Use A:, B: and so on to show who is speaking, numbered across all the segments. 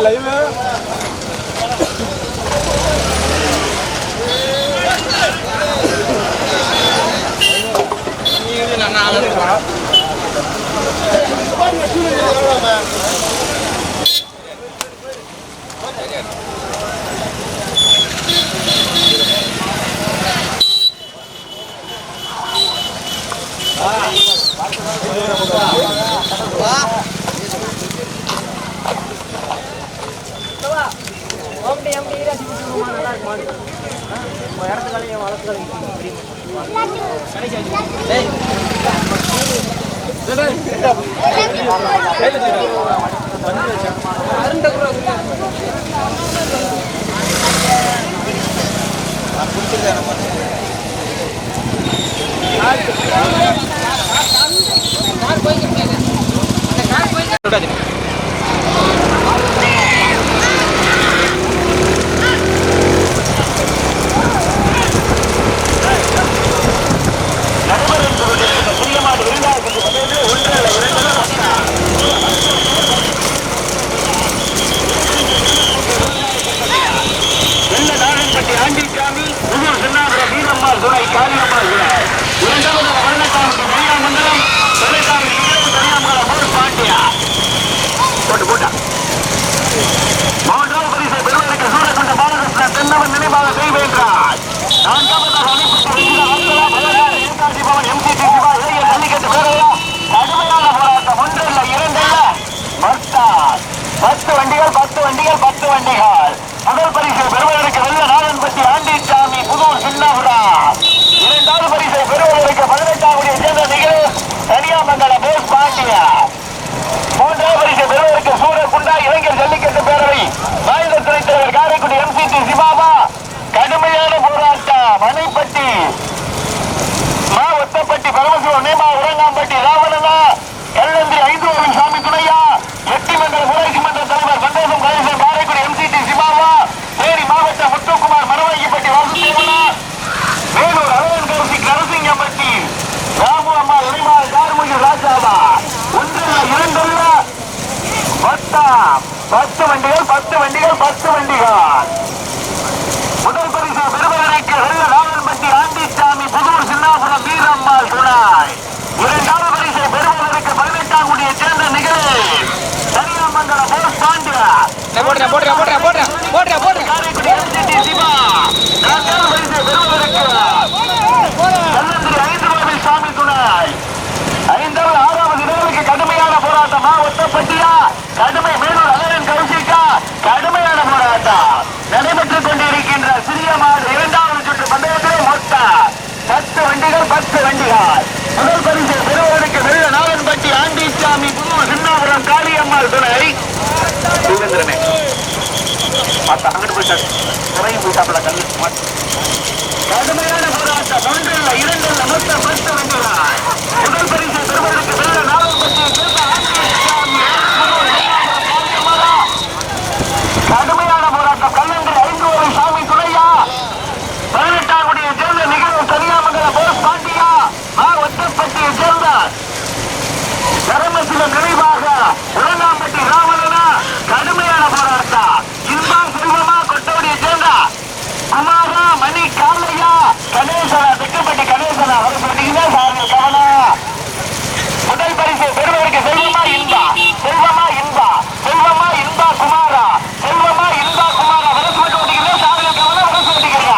A: لعيبه பாபா கடுமையான போராட்டம். மணிப்பட்டி மா ஒத்தப்பட்டி பரமசிவம் நேமா உரங்காம்பட்டி ராவணனா கல்லந்திரி ஒரு சாமி துணையா எட்டி மன்ற ஊராட்சி மன்ற தலைவர் சந்தோஷம் கணேசன் காரைக்குடி எம்சிடி சிவாவா தேனி மாவட்ட முத்துக்குமார் மரவாயிப்பட்டி வாசுதேவனா வேலூர் அரவன் கருசி கரசிங்கம்பட்டி ராமு அம்மா உரிமாள் கார்முகி ராஜாவா. ஒன்றல்ல இரண்டல்ல பத்தாம் பத்து வண்டிகள் பத்து வண்டிகள் பத்து வண்டிகள் முதல் பரிசு பெறுவதற்கு வெள்ள ராவன்பட்டி ஆண்டிச்சாமி புதூர் சின்னாபுரம் வீரம்மாள் துணை இரண்டாவது பரிசை பெறுவதற்கு பதினெட்டாம் குடியை சேர்ந்த நிகழ்வு தனியாமங்கலம் போஸ் பாண்டியா
B: போடுறேன் போடுறேன் போடுறேன் போடுறேன் போடுறேன் போடுறேன்.
A: சாமி துணை ஐந்தாவது ஆறாவது இடங்களுக்கு கடுமையான போராட்டம் ஒத்தப்பட்டியா கடுமை மேலூர் அலரன் கௌசிக்கா கடுமையான போராட்டம் நடைபெற்றுக் கொண்டிருக்கின்ற சிறிய மாடு இரண்டாவது சுற்று பந்தயத்திலே மொத்த பத்து வண்டிகள் பத்து வண்டிகள் முதல் பரிசு பெறுவதற்கு வெள்ள நாளன்பட்டி சாமி புது சின்னாபுரம் காளியம்மாள் துணை. சுதந்திரமே. பார்த்தா அங்கிட்டு போய் சார். துறையும் போயிட்டாப்புல கல்லு மாட்டு கடுமையான போராட்டம். ஒன்றல்ல இரண்டல்ல மொத்த பத்து வந்துள்ளார் முதல் பரிசு பெறுவதற்கு வெள்ள நாளன்பட்டியை சேர்ந்த ஆண்டிச்சாமி கடுமையான போராட்டம் கல்லந்திரி ஐந்து ஒரு சாமி துணையா பதினெட்டாம் குடியை சேர்ந்த நிகழ்வு கன்னியாமங்கல போஸ் பாண்டியா மா ஒத்தப்பட்டியை சேர்ந்த தர்மசிவம் நினைவாக உலகாம்பட்டி ராவணனா கடுமையான போராட்டம் இன்பா செல்வமா கொட்டவடியை சேர்ந்த குமாரா மணி காலையா கணேசனா தெக்கப்பட்டி கணேசனா வர சொன்னீங்கன்னா சார்கள் கவனம் முதல் பரிசு பெறுவதற்கு செல்வமா இன்பா செல்வமா இன்பா செல்வமா இன்பா குமாரா செல்வமா இன்பா குமாரா வரசு மட்டும் ஓட்டிக்கிறீங்க சாதனை கவனம் வரசு ஓட்டிக்கிறீங்க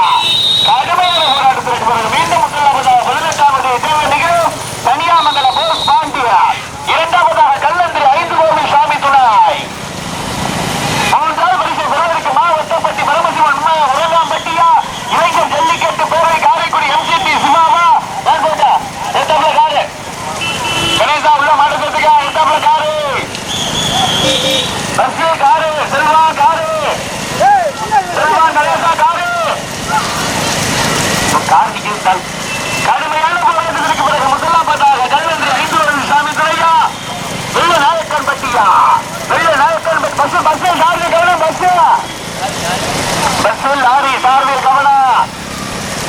A: கடுமையான போராட்டத்திற்கு பிறகு மீண்டும் முதலாவதாக பதினெட்டாவது தேவை நிகழ்வு தனியாமங்கல போஸ் பாண்டியா இரண்டாவதாக கல்லந்திரி ஐந்து கோவில் சாமி துணை மூன்றாவது பரிசு பெறுவதற்கு மாவட்டப்பட்டி பரமசிவன் உலகாம்பட்டியா இளைஞர் ஜல்லிக்கட்டு பேரவை காரைக்குடி எம்சிபி சிவாவா யார் போட்டா எட்டாப்ல காரு கணேசா உள்ள மாடுறதுக்கு எட்டாப்ல காரு பஸ் காரு செல்வா காரு செல்வா கணேசா காரு கார்த்திகை கடுமையான போராட்டத்திற்கு பிறகு முதலாவதாக கல்லன்று ஐந்து சாமி துறையா வெள்ள நாயக்கன் பட்டியா வெள்ள நாயக்கன் பஸ் பஸ் சாரதி கவனம் பஸ் பஸ் லாரி சாரதி கவனம்.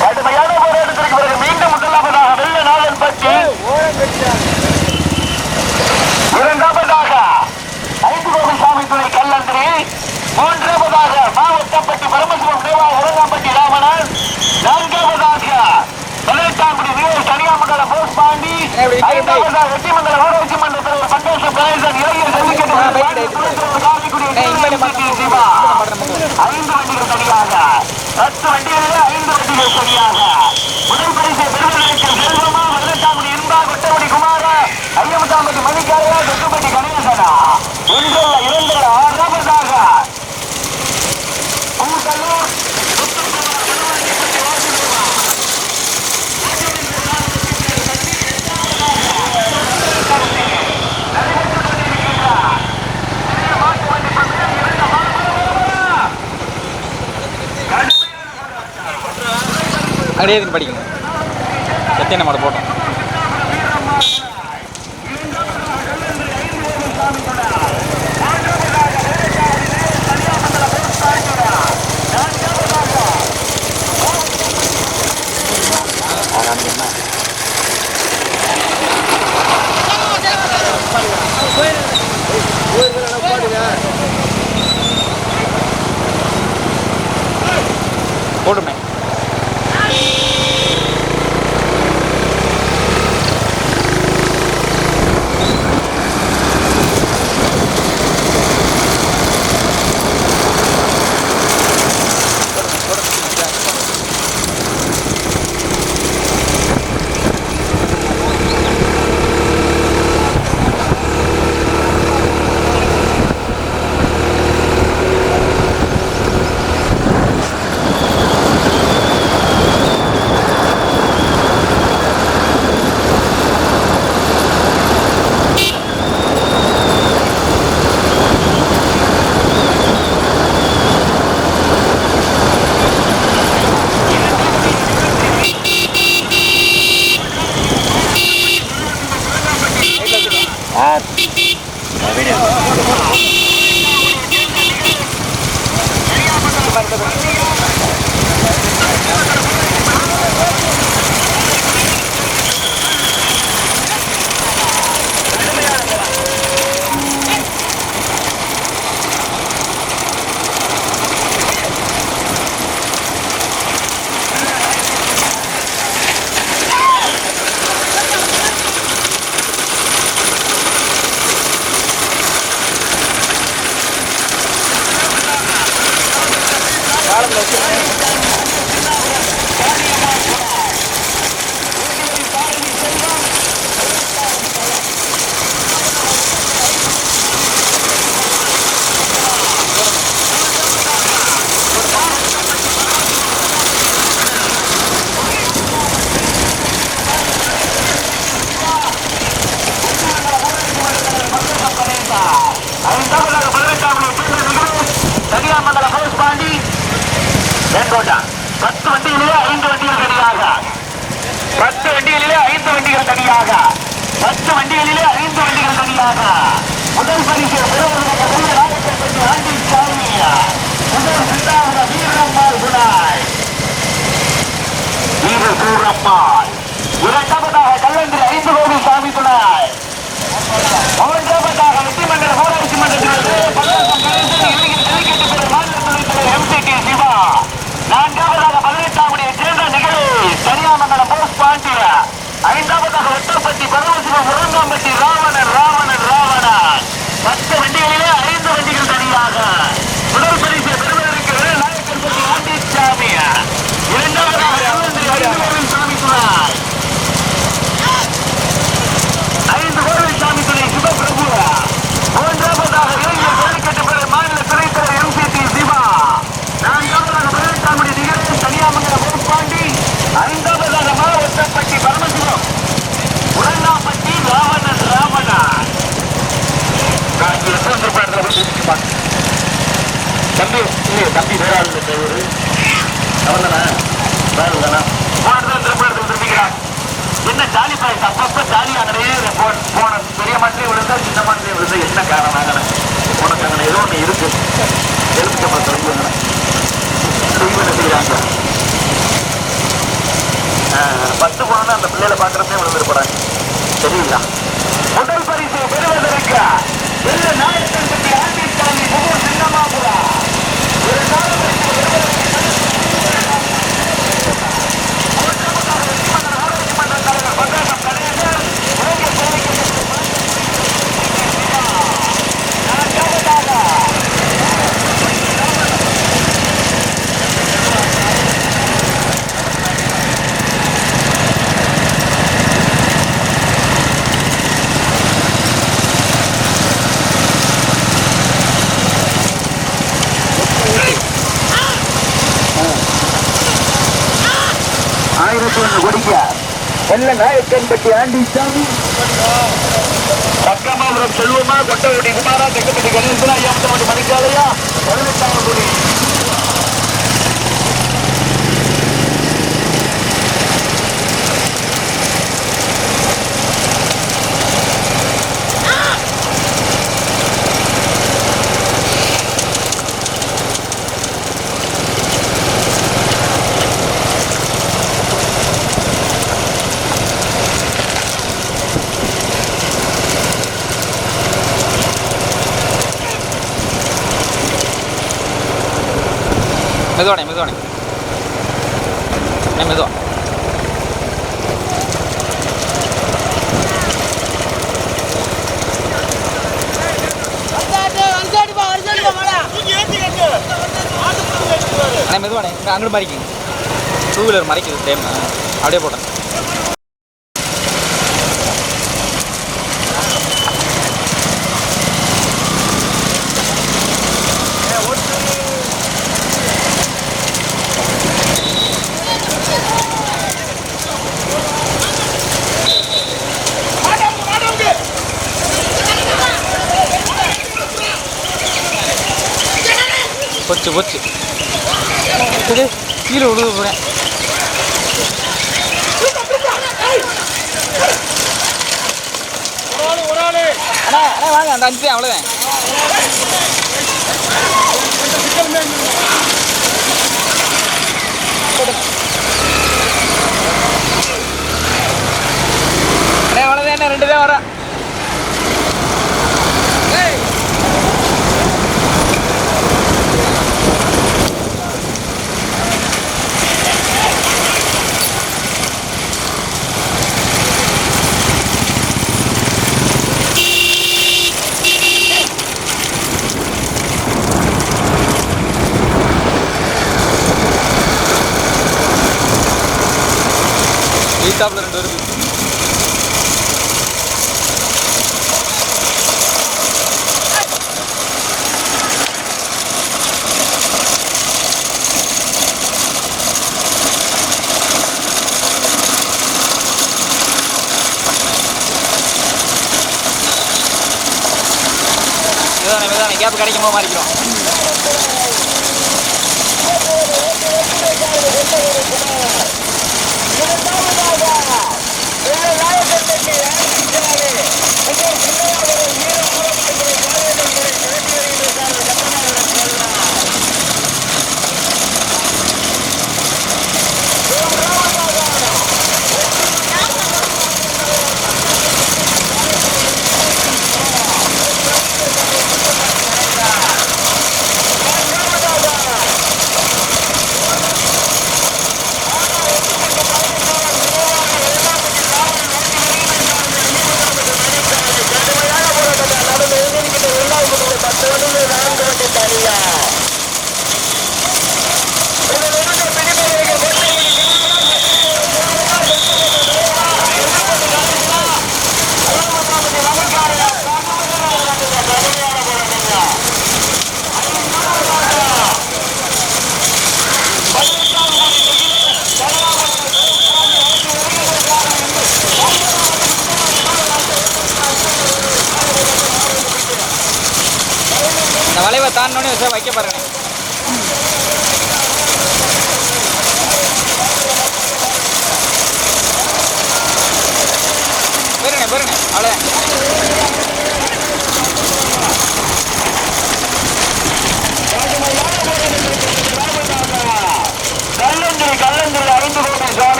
A: கடுமையான போராட்டத்திற்கு பிறகு மீண்டும் முதலாவதாக வெள்ள நாயன் பட்டி மூன்றாவதாக மாவட்டப்பட்டி பரமசிவம் தேவா உரங்காம்பட்டி ராமணன் நான்காவதாக
B: பதினெட்டாம் படி
A: வீரர் தனியாமண்டல போஸ் பாண்டி. ஐந்தாவதாக வெற்றிமண்டல வட வெற்றிமண்டல தலைவர்
B: அப்படியே படிக்கணும். சத்திய நம்மளை போட்டோம்.
A: ஆண்டி சாமியா முதல் இரண்டாவது வீரம்மாள் குணாய் வீர சூரம்மாள் இரண்டாவதாக கல்லந்திரி ஐந்து கோடி சாமி குணாய் மூன்றாவதாக வெற்றிமன்ற ஊராட்சி மன்றத்திலிருந்து பல்லவம் கணேசன் இளைஞர் ஜல்லிக்கட்டு ஐந்தாவதாக வெட்டப்பட்டி பரமசிவம் உரங்காம்பட்டி ராவணன் ராவணன் ராவணன். என்ன நாயக்கன்பட்டி ஆண்டிசாமி பக்கமாபுரம் செல்வமா கொட்டகுடி குமாரா தெக்கப்பட்டி கணேசனா ஐயாமட்டி மணிக்காலையா பதினெட்டாம் குடி
B: மெதுவானே மெதுவானே அண்ணே மெதுவா அண்ணே மெதுவானே அங்கே அங்கிட்டு மறைக்குங்க டூ வீலர் மறைக்குது டைம் அப்படியே போட்டேன் போச்சு போச்சு. இது கீழே விழுது போகிறேன் அண்ணா அண்ணா வாங்க அந்த அஞ்சு அவ்வளோதான்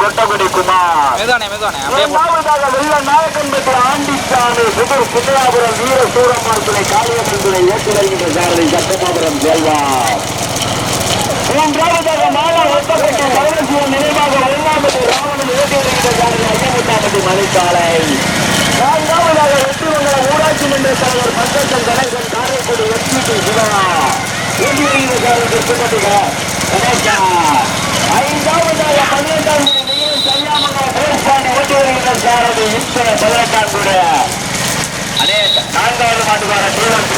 A: கொட்டகுடி குமார். இரண்டாவதாக வெள்ள நாயக்கன்பட்டி ஆண்டிச்சாமி புதூர் சித்தராபுரம் வீர சூரம்மாள் துணை காளியம்மன் துணை ஏற்றி வருகின்ற சாரதி சட்டமாபுரம் செல்வா மூன்றாவதாக மாலா ஒட்டப்பட்டி பரமசிவன் நினைவாக வெள்ளாம்பட்டி ராவணன் ஏற்றி வருகின்ற சாரதி ஐயமுத்தாம்பட்டி மலைச்சாலை நான்காவதாக வெற்றிமங்கலம் ஊராட்சி மன்ற தலைவர் பங்கஜன் கணேசன் காரைக்குடி எஸ்பிடி சிவா. ஏற்றி வருகின்ற சாரதி திருப்பதி கணேசா. ஐந்தாவதாக பதினெட்டாம் ஐயாமங்கலம் வேல்பாண்டி ஓட்டி வருகின்ற சாரதி இந்த பதினெட்டாண்டுடைய அதே நான்காவது மாட்டுக்கார தீவிரம்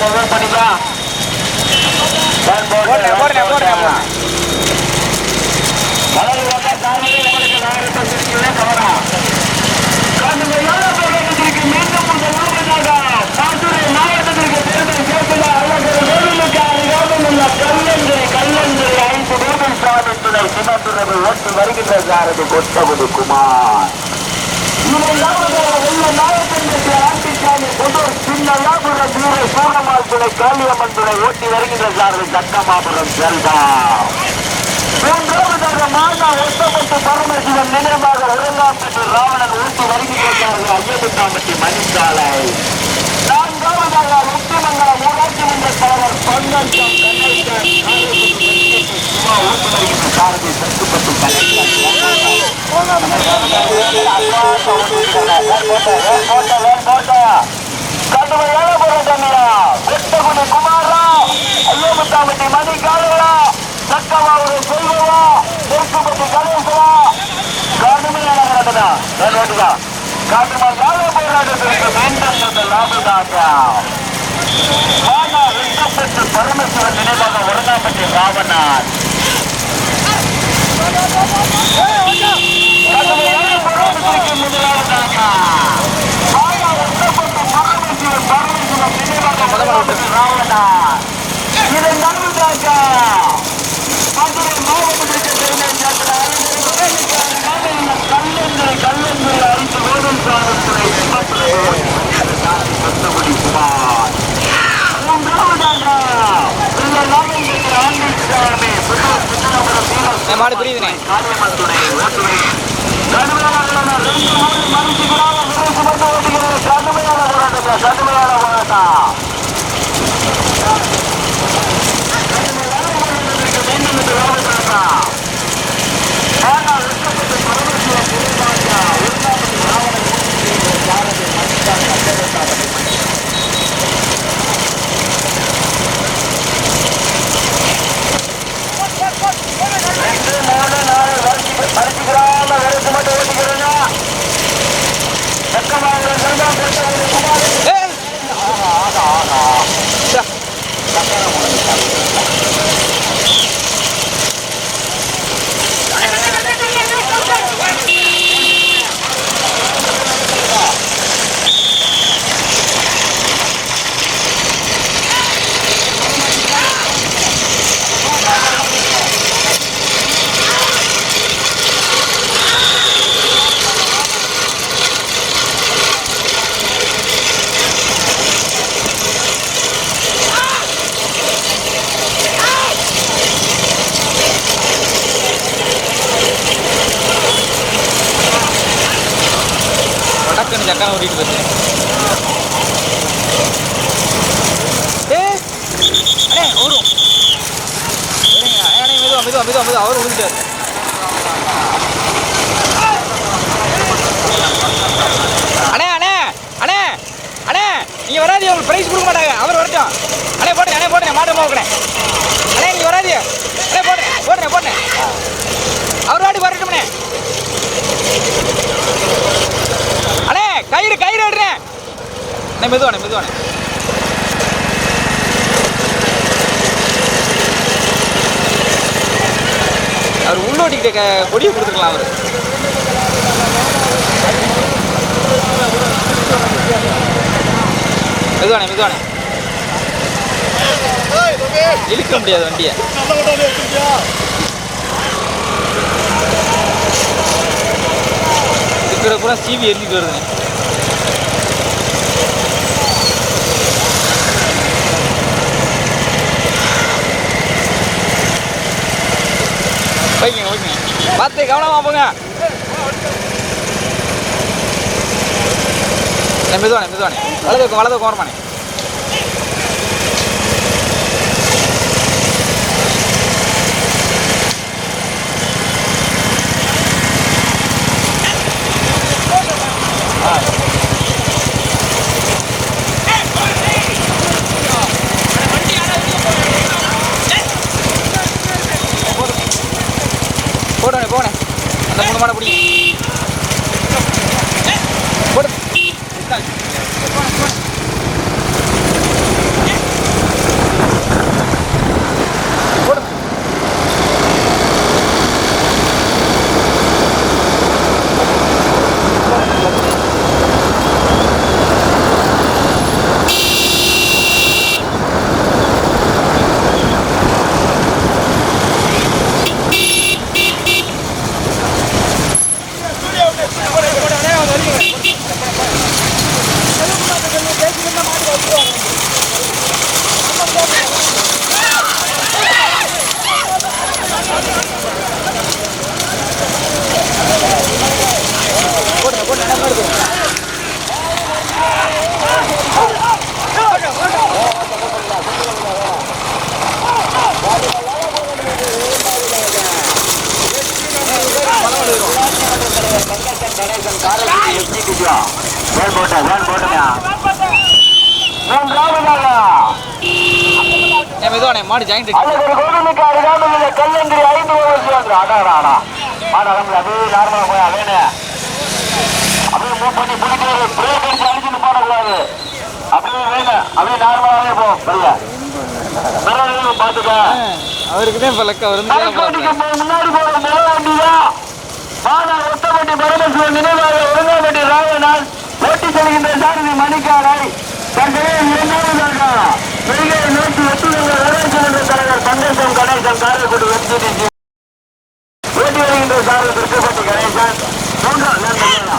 A: குமாரா பண்ணிக்கலாம்
B: போடுறேன் போடுறேன் போடுறேன்
A: சாரதி குமார். சூரமால் துணை காளியம்மன் துணை ஓட்டி வருகின்ற சாரதி தக்கமாபுரம் செல்வா மூன்றாவதாக மாதா ஒட்டப்பட்டு பரமசிவன் நினைவாக ஒருங்காப்பட்டு ராவணன் ஊட்டி வருகிறார்கள் ஐயப்பட்டாம்பட்டி மணிசாலை நான்காவதாக முத்துமங்கலம் ஊராட்சி மன்ற தலைவர் பங்கஞ்சம் கணேசன் சும்மா ஊட்டி வருகின்ற சாரதி சத்துப்பட்டு கடுமையான போராட்டங்களா வெட்டகுடி மணி காலுகளா சக்கமாவுடைய செல்வமா தெற்குப்பட்டி கணேசனா கடுமையான போராட்டா ஓட்டுதா கடுமையான போராட்டத்திற்கு மீண்டும் லாபதாக பரமேஸ்வரன் நினைவாக ஒருங்காப்பட்டி ராவணன் கடுமையான அறிந்து வேதம் ஆனா வெட்டப்பட்டு பரமேஸ்வரன் பரமேஸ்வரன் நினைவாக சாதத்துறை சத்தபடி இந்த நாகேந்திர ஆண்டிச்சாமி புத்தூர் சித்தனபுரம் வீரர்
B: என் மாடு புரியுதுண்ணே
A: காளியம்மன் கடுமையான ரெண்டு மூணு மனுஷங்களாக விரைந்து வந்து ஓட்டுகிறது கடுமையான போராட்டம் கடுமையான போராட்டம்
B: ஏய் சா. வடக்குன்னு சக்கரம் ஓட்டிட்டு போச்சு ஏய் அண்ணே ஓடும் இருங்க, அண்ணே மெதுவா மெதுவா மெதுவா மெதுவா அவர் விழுந்துட்டாரு அண்ணே அண்ணே அண்ணே அண்ணே நீங்க வராதீங்க உங்களுக்கு பிரைஸ் கொடுக்க மாட்டாங்க அவர் வரட்டும் அண்ணே போட்டேன் அண்ணே போட்டேன் அண்ணே நீ வராதிய அண்ணே போடுறேன் போடுறேன் போடுறேன் அவர் வாடி வரட்டும்ண்ணே அண்ணே. கயிறு கயிறு விடுறேன் அண்ணே மெதுவானே மெதுவானே அவர் உள்ளோட்டிக்கிட்ட க கொடியை கொடுத்துக்கலாம் அவர். மெதுவானே மெதுவானே இழுக்க முடியாது வண்டியை. இருக்கிற பூரா சிவி எரிஞ்சிட்டு வருதுங்க வைங்க வைங்க பார்த்து கவனமா போங்க. ஏய், மெதுவானே மெதுவானே வலது பக்கம் வலது பக்கம் ஓரமானே போடணே போனே அந்த மூணு மாடை பிடி போடு
A: கணேசன் காரைக்குடி எஸ்பிடியா வேன் போட்டேன் வேன் போட்டேன்யா மூன்றாவதாக
B: மெதுவானே மாடு ஜாயிண்ட்
A: கோவிலுக்கு ஐந்து அப்படியே நார்மலா போய் அதேனே அப்படியே மூவ் பண்ணி பிடிக்கிற பிரேக் அடிச்சு அடிச்சுட்டு போடக்கூடாது. அப்படியே அப்படியே நார்மலாவே போ பையா பிறகு பார்த்துக்க.
B: அவருக்கு தான் இப்போ லக்க அவர் வந்து
A: தலைக்கோட்டுக்கு மு- முன்னாடி போற முதல் வண்டிதான் மாதா ஒத்தப்பட்டி பரமசிவன் நினைவாக ஒருங்காப்பட்டி ராவனால் ஓட்டி செல்கின்ற சாரதி மணிக்காலை தந்தையை இரண்டாவதாக. வெளியே நோக்கி ஒத்துழைப்பு வரவேற்கின்ற தலைவர் சந்தேசம் கணேசன் காரைக்குடி வெற்றி ஓட்டி வருகின்ற சாரதி திருப்பதி கணேசன் மூன்றாம் நான் மெதுவானா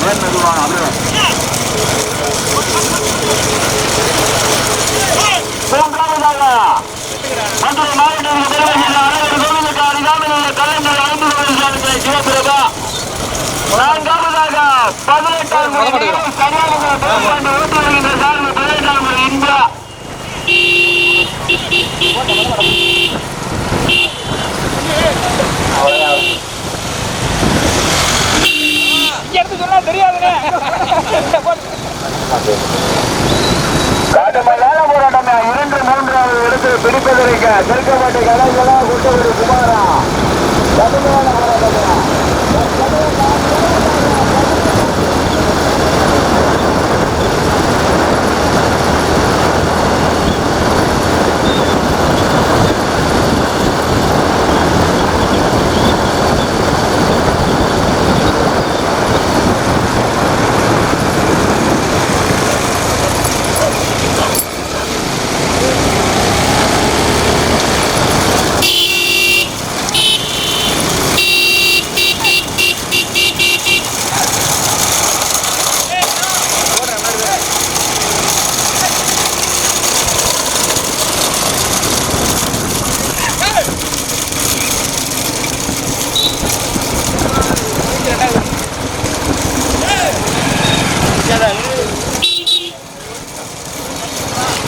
A: நான் மெதுவானா அப்படியே மூன்றாவதாக மதுரை மாவட்டத்தில் நிறைவேற்றிய அனைவரும் கோவிலுக்கு அருகாமையில் உள்ள கல்லங்கள் ஐந்து கோவில்களுக்கு சிவபிரபா நான்காவதாக பதினெட்டாம் தேதி கன்னியாகுமரி பேருந்து ஓட்டு வருகின்ற சார்பு பதினெட்டாம் தேதி இந்தியா
B: எடுத்து சொன்னா தெரியாதுண்ணே
A: காட்டுமலையாள போராட்டமே. இரண்டு மூன்றாவது இடத்தில் பிடிப்பதற்கு திருக்கப்பட்ட கலைகளா குட்டவரி குமாரா. கடுமையான போராட்டம்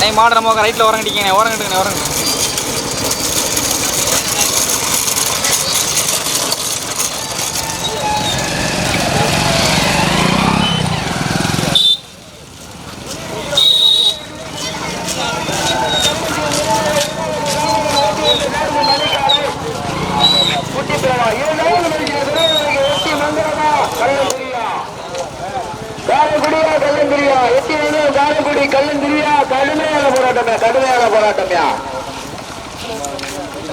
B: நீ மாடு நம்ம ரைட்டில் உரங்கட்டிக்கங்க உரங்கட்டுங்க உரங்க
A: குட்டி பிரபா இரண்டாவது மணிக்கு விரைவில் எட்டி மந்திரமா கள்ளந்திரியா காரைக்குடியா கள்ளந்திரியா எட்டி வந்து காரைக்குடி கள்ளந்திரியா கடுமையான போராட்டமே கடுமையான போராட்டமையா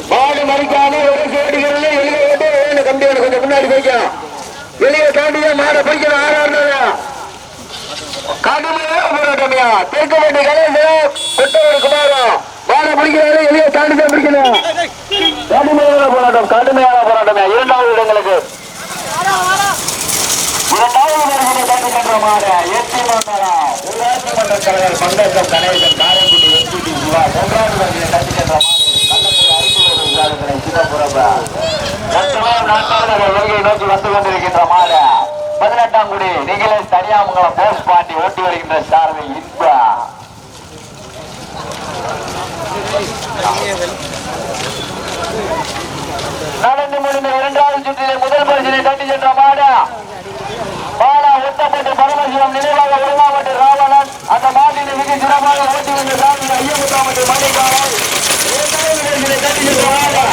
A: மாடு மறிக்காம ஒரு சேடிகளில் வெளியே விட்டு வேணும் கம்பி வேணும் கொஞ்சம் முன்னாடி போய்க்கும் வெளியே தாண்டியா மாட பிடிக்கணும் ஆறாடுறதா கடுமையான போராட்டம்யா தேக்கப்பட்டு கலைஞர் கொட்டவரு குமாரம் மாடை பிடிக்கிறாரு வெளியே தாண்டிதான் பிடிக்கணும். கடுமையான போராட்டம் கடுமையான போராட்டம். இரண்டாவது இடங்களுக்கு. இரண்டாவது வருகிற நீதிமன்ற மாற எட்டி மன்னரா ஊராட்சி மன்ற தலைவர் பங்கேற்கும் கணேசன் நோக்கி வந்து கொண்டிருக்கின்ற பதினெட்டாம் குடி நிகிலேஷ் தனியாமங்கலம் போஸ் பாண்டி ஓட்டி வருகின்ற சார்பை இன்பா நடந்து முடிந்த இரண்டாவது சுற்றிலே முதல் பரிசிலை தட்டி சென்ற மாடா மாடா ஒத்தப்பட்டு பரமசிவம் நினைவாக உருவாப்பட்டு அந்த மாட்டினை மிக சிறப்பாக ஓட்டி வந்த சாமி ஐயமுத்தாமத்தை மாளிகாவால் கட்டி சென்ற மாதா.